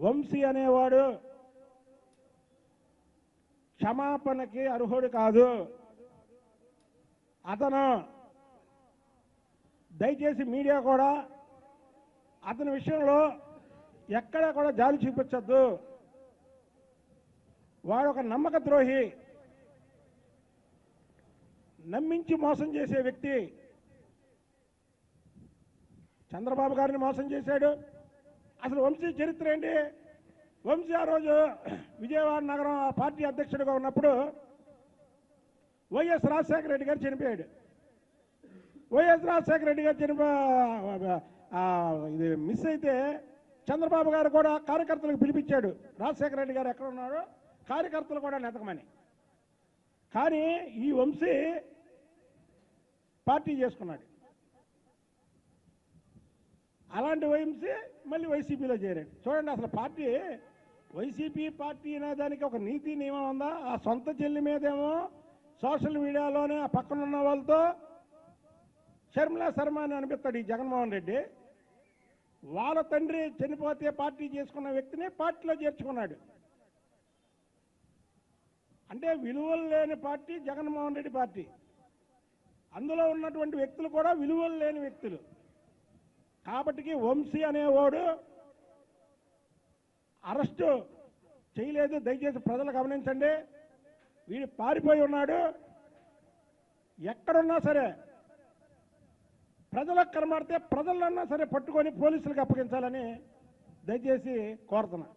వంశీ అనేవాడు క్షమాపణకి అర్హుడు కాదు. అతను దయచేసి మీడియా కూడా అతని విషయంలో ఎక్కడా కూడా జాలి చూపించద్దు. వాడు ఒక నమ్మక ద్రోహి. నమ్మించి మోసం చేసే వ్యక్తి చంద్రబాబు గారిని మోసం చేశాడు. అసలు వంశీ చరిత్ర ఏంటి? వంశీ ఆ రోజు విజయవాడ నగరం ఆ పార్టీ అధ్యక్షుడిగా ఉన్నప్పుడు వైఎస్ రాజశేఖర రెడ్డి గారు చనిపోయాడు. వైఎస్ రాజశేఖర రెడ్డి గారు చనిపో ఇది మిస్ అయితే చంద్రబాబు గారు కూడా కార్యకర్తలకు పిలిపించాడు. రాజశేఖర రెడ్డి గారు ఎక్కడ ఉన్నాడో? కార్యకర్తలు కూడా నెతకమని. కానీ ఈ వంశీ పార్టీ చేసుకున్నాడు. అలాంటి వైఎంసీ మళ్ళీ వైసీపీలో చేరాడు. చూడండి అసలు పార్టీ వైసీపీ పార్టీ అనే దానికి ఒక నీతి నియమం ఉందా? ఆ సొంత చెల్లి మీదేమో సోషల్ మీడియాలోనే ఆ పక్కన ఉన్న వాళ్ళతో షర్మిలా శర్మ అని అనిపిస్తాడు ఈ జగన్మోహన్ రెడ్డి. వాళ్ళ తండ్రి చనిపోతే పార్టీ చేసుకున్న వ్యక్తిని పార్టీలో చేర్చుకున్నాడు. అంటే విలువలు లేని పార్టీ జగన్మోహన్ రెడ్డి పార్టీ. అందులో ఉన్నటువంటి వ్యక్తులు కూడా విలువలు లేని వ్యక్తులు. కాబట్టి వంశీ అనేవాడు అరెస్టు చేయలేదు. దయచేసి ప్రజలు గమనించండి. వీడు పారిపోయి ఉన్నాడు. ఎక్కడున్నా సరే ప్రజలకు కనబడితే ప్రజలన్నా సరే పట్టుకొని పోలీసులకు అప్పగించాలని దయచేసి కోరుతున్నా